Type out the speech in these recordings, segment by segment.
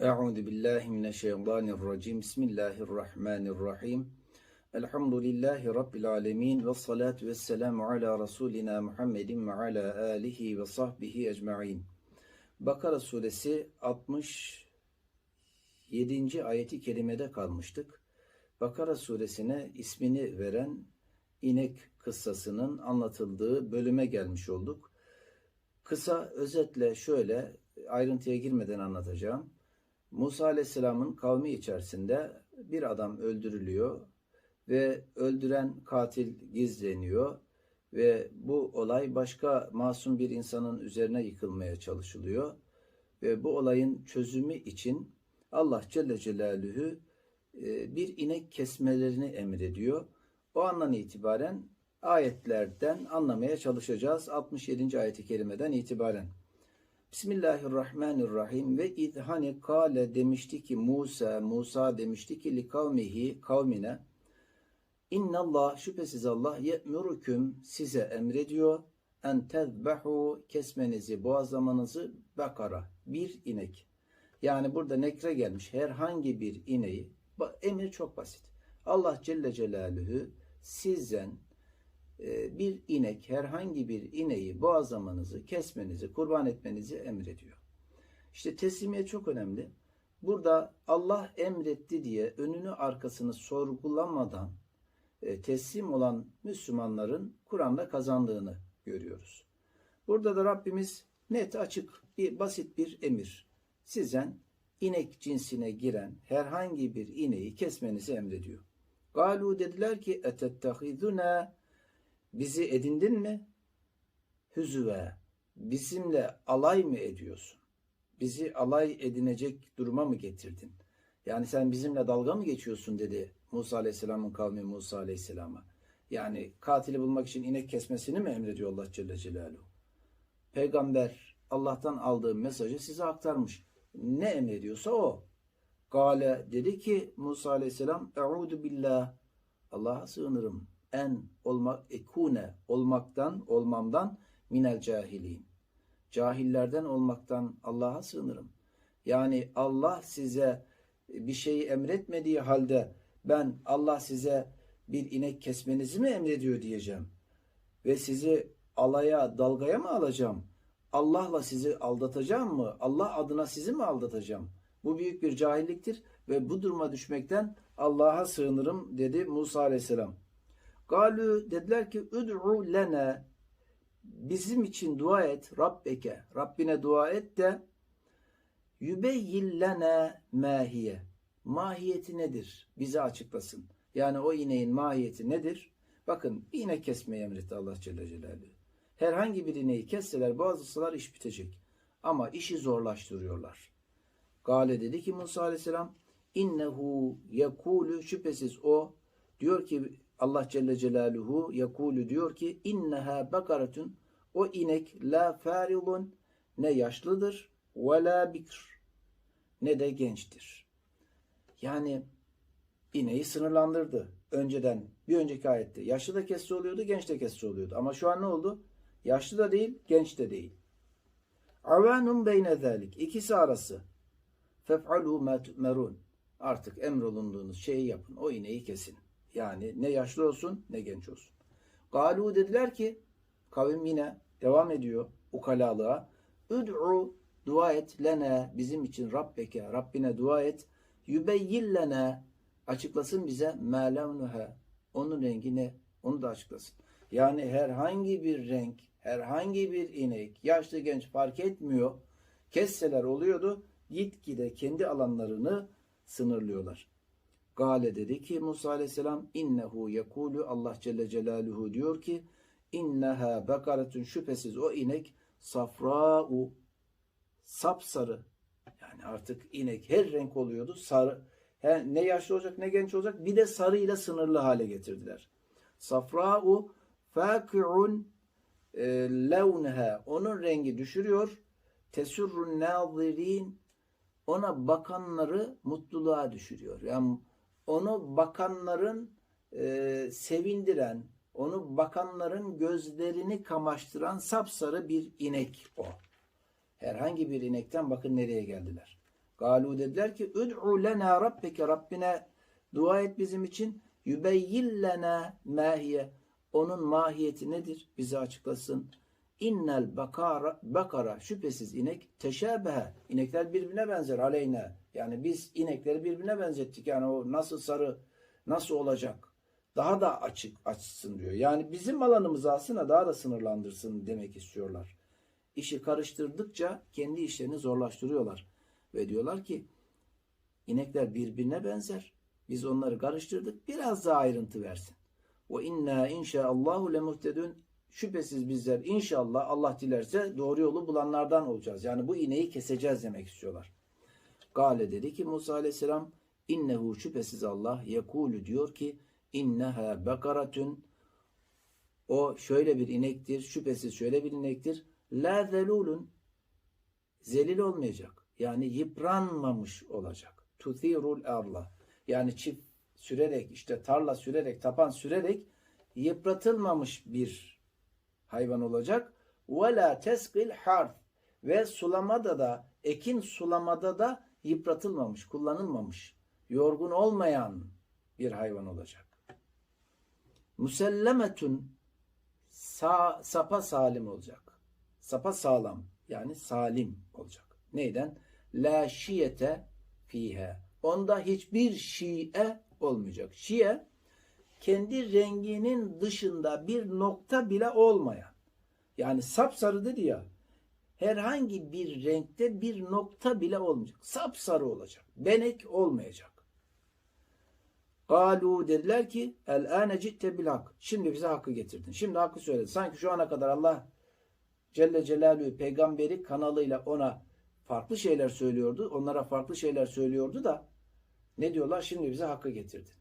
Euzu billahi mineşşeytanirracim. Bismillahirrahmanirrahim. Elhamdülillahi rabbil alamin ve salatu vesselamu ala rasulina Muhammedin ve ala alihi ve sahbihi ecmaîn. Bakara suresi 67. ayeti kerimede kalmıştık. Bakara suresine ismini veren inek kıssasının anlatıldığı bölüme gelmiş olduk. Kısa özetle şöyle ayrıntıya girmeden anlatacağım. Musa Aleyhisselam'ın kavmi içerisinde bir adam öldürülüyor ve öldüren katil gizleniyor ve bu olay başka masum bir insanın üzerine yıkılmaya çalışılıyor ve bu olayın çözümü için Allah Celle Celaluhu e, bir inek kesmelerini emrediyor. O andan itibaren ayetlerden anlamaya çalışacağız. 67. ayeti kerimeden itibaren. Bismillahirrahmanirrahim ve idhani kale demişti ki Musa, Musa demişti ki li kavmihi kavmine İnnallah şüphesiz Allah ye'muruküm size emrediyor en tezbehu kesmenizi boğazlamanızı bakara bir inek. Yani burada nekre gelmiş herhangi bir ineği emir çok basit. Allah Celle Celaluhu sizden bir inek, herhangi bir ineği boğazlamanızı, kesmenizi, kurban etmenizi emrediyor. İşte teslimiyet çok önemli. Burada Allah emretti diye önünü arkasını sorgulamadan e, teslim olan Müslümanların Kur'an'da kazandığını görüyoruz. Burada da Rabbimiz net açık bir basit bir emir. Sizden inek cinsine giren herhangi bir ineği kesmenizi emrediyor. Galu dediler ki etettehiduna bizi edindin mi? Hüzüve bizimle alay mı ediyorsun? Bizi alay edinecek duruma mı getirdin? Yani sen bizimle dalga mı geçiyorsun dedi Musa Aleyhisselam'ın kavmi Musa Aleyhisselam'a. Yani katili bulmak için inek kesmesini mi emrediyor Allah Celle Celaluhu? Peygamber Allah'tan aldığı mesajı size aktarmış. Ne emrediyorsa o. Gale dedi ki Musa Aleyhisselam Euzu billah Allah'a sığınırım. En olmak ekune olmaktan olmamdan minel cahilin. Cahillerden olmaktan Allah'a sığınırım. Yani Allah size bir şeyi emretmediği halde ben Allah size bir inek kesmenizi mi emrediyor diyeceğim. Ve sizi alaya, dalgaya mı alacağım? Allah'la sizi aldatacağım mı? Allah adına sizi mi aldatacağım? Bu büyük bir cahilliktir ve bu duruma düşmekten Allah'a sığınırım dedi Musa Aleyhisselam. Galu dediler ki ud'u lene bizim için dua et Rabbeke Rabbine dua et de yübeyyillene mahiye mahiyeti nedir? Bize açıklasın. Yani o ineğin mahiyeti nedir? Bakın inek kesmeyi emretti Allah Celle Celaluhu. Herhangi bir ineği kesseler boğazlasalar iş bitecek. Ama işi zorlaştırıyorlar. Gale dedi ki Musa Aleyhisselam innehu yekulu şüphesiz o diyor ki Allah Celle Celaluhu yekulu diyor ki inneha bakaratun o inek la farilun ne yaşlıdır ve la bikr ne de gençtir. Yani ineği sınırlandırdı. Önceden bir önceki ayette yaşlı da kesici oluyordu, genç de kesici oluyordu. Ama şu an ne oldu? Yaşlı da değil, genç de değil. Avanun beyne zalik. İkisi arası. Fef'alu ma tu'merun. Artık emrolunduğunuz şeyi yapın. O ineği kesin. Yani ne yaşlı olsun ne genç olsun. Galu dediler ki kavim yine devam ediyor ukalalığa. Üd'u dua et lene bizim için Rabbeke Rabbine dua et. Yübeyyillene açıklasın bize melevnuha onun rengi ne? Onu da açıklasın. Yani herhangi bir renk, herhangi bir inek, yaşlı genç fark etmiyor. Kesseler oluyordu. Gitgide kendi alanlarını sınırlıyorlar. Gale dedi ki Musa aleyhisselam innehu yekulu Allah Celle Celaluhu diyor ki inneha bekaretun şüphesiz o inek safra'u sapsarı yani artık inek her renk oluyordu sarı he, ne yaşlı olacak ne genç olacak bir de sarıyla sınırlı hale getirdiler. Safra'u faki'un e, levneha onun rengi düşürüyor tesurrun nazirin ona bakanları mutluluğa düşürüyor. Yani onu bakanların e, sevindiren, onu bakanların gözlerini kamaştıran sapsarı bir inek o. Herhangi bir inekten bakın nereye geldiler. Galu dediler ki Ud'u lena rabbike Rabbine dua et bizim için yübeyyin lena mahiye onun mahiyeti nedir? Bize açıklasın. İnnel bakara, bakara şüphesiz inek teşabehe. İnekler birbirine benzer aleyna. Yani biz inekleri birbirine benzettik. Yani o nasıl sarı nasıl olacak? Daha da açık açsın diyor. Yani bizim alanımızı aslında daha da sınırlandırsın demek istiyorlar. İşi karıştırdıkça kendi işlerini zorlaştırıyorlar. Ve diyorlar ki inekler birbirine benzer. Biz onları karıştırdık. Biraz daha ayrıntı versin. Ve inna inşaallahu lemuhtedun. Şüphesiz bizler inşallah Allah dilerse doğru yolu bulanlardan olacağız. Yani bu ineği keseceğiz demek istiyorlar. Gale dedi ki Musa aleyhisselam innehu şüphesiz Allah yekulu diyor ki inneha bekaratun o şöyle bir inektir. Şüphesiz şöyle bir inektir. La zelulun zelil olmayacak. Yani yıpranmamış olacak. Tuthirul arla. Yani çift sürerek işte tarla sürerek tapan sürerek yıpratılmamış bir hayvan olacak. Ve la teskil harf ve sulamada da ekin sulamada da yıpratılmamış, kullanılmamış, yorgun olmayan bir hayvan olacak. Musellemetun sa, sapa salim olacak. Sapa sağlam yani salim olacak. Neyden? La şiyete fihe. Onda hiçbir şiye olmayacak. Şiye kendi renginin dışında bir nokta bile olmayan. Yani sapsarı dedi ya herhangi bir renkte bir nokta bile olmayacak. Sapsarı olacak. Benek olmayacak. Galu dediler ki el ane citte bil hak. Şimdi bize hakkı getirdin. Şimdi hakkı söyledin. Sanki şu ana kadar Allah Celle Celaluhu peygamberi kanalıyla ona farklı şeyler söylüyordu. Onlara farklı şeyler söylüyordu da ne diyorlar? Şimdi bize hakkı getirdin.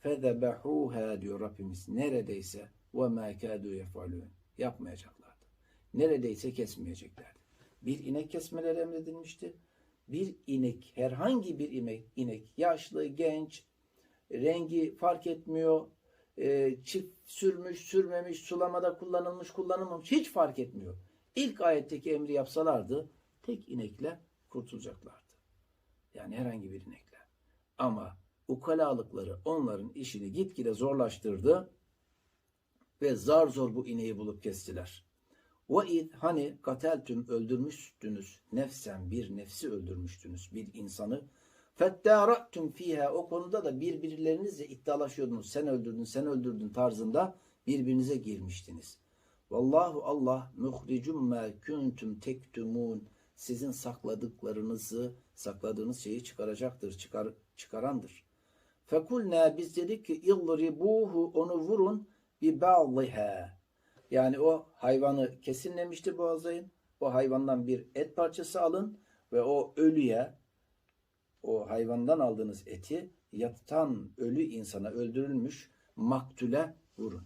Fezebehuha diyor Rabbimiz. Neredeyse ve ma kadu. Yapmayacaklardı. Neredeyse kesmeyeceklerdi. Bir inek kesmeleri emredilmişti. Bir inek, herhangi bir inek, inek yaşlı, genç, rengi fark etmiyor, e, çift sürmüş, sürmemiş, sulamada kullanılmış, kullanılmamış hiç fark etmiyor. İlk ayetteki emri yapsalardı tek inekle kurtulacaklardı. Yani herhangi bir inekle. Ama ukalalıkları onların işini gitgide zorlaştırdı ve zar zor bu ineği bulup kestiler. Ve id hani kateltüm öldürmüştünüz nefsen bir nefsi öldürmüştünüz bir insanı fettâra'tüm fiha o konuda da birbirlerinizle iddialaşıyordunuz. Sen öldürdün, sen öldürdün tarzında birbirinize girmiştiniz. Vallahu Allah muhricum ma kuntum tektumun sizin sakladıklarınızı, sakladığınız şeyi çıkaracaktır, çıkar, çıkarandır. Fekulna biz dedik ki illribuhu onu vurun bi ba'liha. Yani o hayvanı kesinlemişti boğazlayın. O hayvandan bir et parçası alın ve o ölüye o hayvandan aldığınız eti yatan ölü insana öldürülmüş maktule vurun.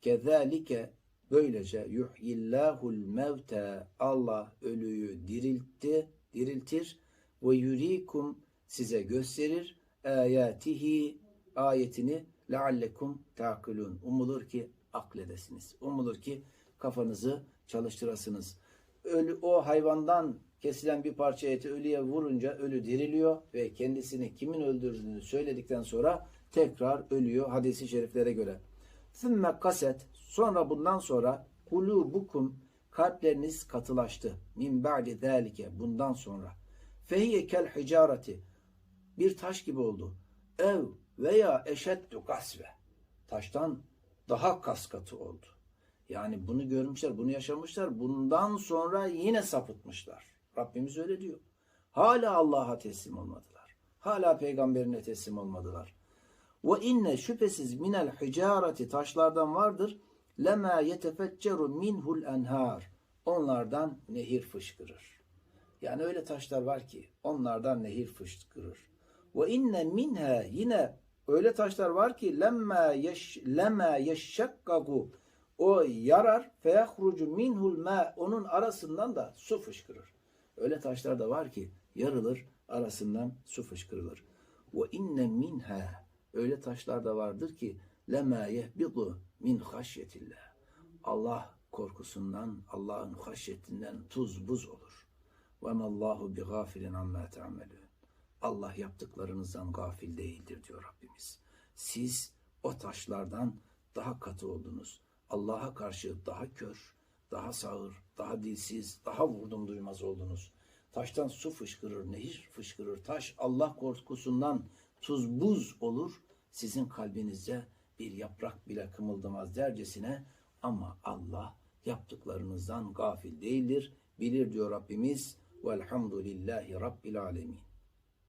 Kezalike böylece yuhyillahul mevte Allah ölüyü diriltti, diriltir ve yurikum size gösterir ayatihi ayetini leallekum takilun. Umulur ki akledesiniz. Umulur ki kafanızı çalıştırasınız. Ölü, o hayvandan kesilen bir parça eti ölüye vurunca ölü diriliyor ve kendisini kimin öldürdüğünü söyledikten sonra tekrar ölüyor hadisi şeriflere göre. Sümme kaset sonra bundan sonra kulubukum kalpleriniz katılaştı. Min ba'di zâlike bundan sonra. Fehiye kel hicareti bir taş gibi oldu. Ev veya eşeddu kasve. Taştan daha kaskatı oldu. Yani bunu görmüşler, bunu yaşamışlar. Bundan sonra yine sapıtmışlar. Rabbimiz öyle diyor. Hala Allah'a teslim olmadılar. Hala peygamberine teslim olmadılar. Ve inne şüphesiz minel hicareti taşlardan vardır. Lema yetefecceru minhul enhar. Onlardan nehir fışkırır. Yani öyle taşlar var ki onlardan nehir fışkırır. Ve inne minha yine öyle taşlar var ki lemma yeş lema yeşşakkagu o yarar feyahrucu minhul ma onun arasından da su fışkırır. Öyle taşlar da var ki yarılır arasından su fışkırılır. Ve inne minha öyle taşlar da vardır ki lema yehbidu min haşyetillah. Allah korkusundan, Allah'ın haşyetinden tuz buz olur. Ve mallahu bi gafilin amma ta'melun. Allah yaptıklarınızdan gafil değildir diyor Rabbimiz. Siz o taşlardan daha katı oldunuz. Allah'a karşı daha kör, daha sağır, daha dilsiz, daha vurdum duymaz oldunuz. Taştan su fışkırır, nehir fışkırır. Taş Allah korkusundan tuz buz olur. Sizin kalbinizde bir yaprak bile kımıldamaz dercesine ama Allah yaptıklarınızdan gafil değildir. Bilir diyor Rabbimiz. Velhamdülillahi Rabbil Alemin.